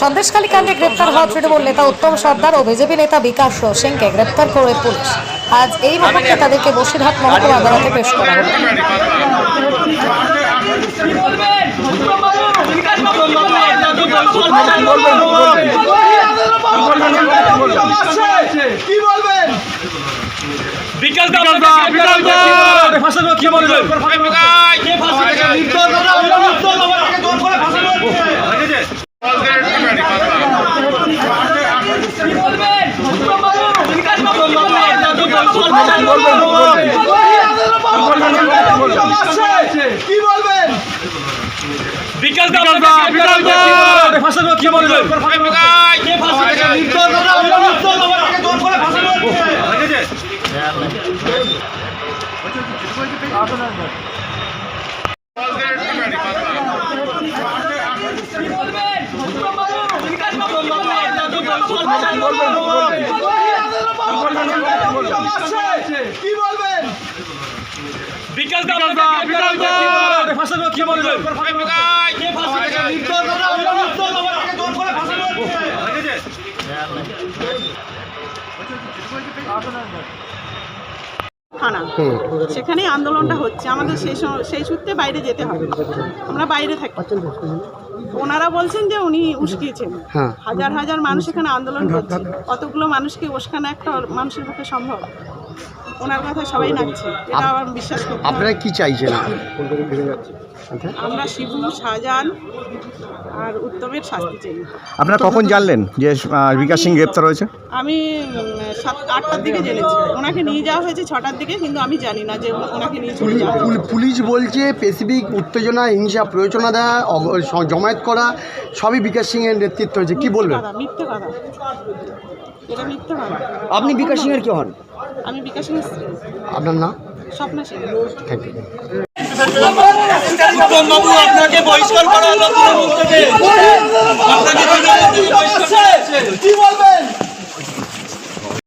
সন্দেশখালী কাণ্ডে গ্রেপ্তার হওয়া তৃণমূল নেতা উত্তম সর্দার ও বিজেপি নেতা বিকাশ সিংকে গ্রেপ্তার করে পুলিশ। আজ এই মুহূর্তে তাদেরকে বসিরহাট মহকুমা আদালতে পেশ করা হলো। কি বলবেন বিকাশ দা বিকাশ দা ভাষণ কি বলবেন কে ভাষণ উত্তর দাদা উত্তর দাদা আমাকে জোর করে ভাষণ কি বলবেন বিকাশ দা বিকাশ দা ভাষণ কি বলবেন কে ভাষণ উত্তর দাদা উত্তর দাদা আমাকে জোর করে ভাষণ কি বলবেন বিকাশ ভাষণ কি বলবেন? কে দাদা আমাকে জোর করে ভাষণ থানা। সেখানেই আন্দোলনটা হচ্ছে। আমাদের সেই সেই সূত্রে বাইরে যেতে হবে। আমরা বাইরে থাকি। ওনারা বলছেন যে উনি উস্কিয়েছেন। হাজার হাজার মানুষ এখানে আন্দোলন করছে। কতগুলো মানুষকে উস্কানো একটা মানুষের পক্ষে সম্ভব? ওনার কথা সবাই নাচছে এটা আমার বিশ্বাস হবে। আপনারা কি চাইছেন? আমরা শিবু শাহজাহান আর উত্তমের শাস্তি চাই। আপনারা কখন জানলেন যে বিকাশ সিং গ্রেপ্তার হয়েছে? আমি সাত আটটার দিকে জেনেছি। ওনাকে নিয়ে যাওয়া হয়েছে ছটার দিকে কিন্তু আমি জানি না যে ওনাকে নিয়ে চলে যাওয়া পুলিশ বলছে স্পেসিফিক উত্তেজনা হিংসা প্রয়োজনতা দেওয়া জমায়েত করা সবই বিকাশ সিং এর নেতৃত্ব হয়েছে। কি বলবেন? মিথ্যে কথা। এটা মিথ্যে কথা। আপনি বিকাশ সিং এর কি হন? আমি সিংয়ের আপনার নাম? স্বপ্না থ্যাংক ইউ বাবু আপনাকে বহিষ্কার করা হলো তৃণমূল থেকে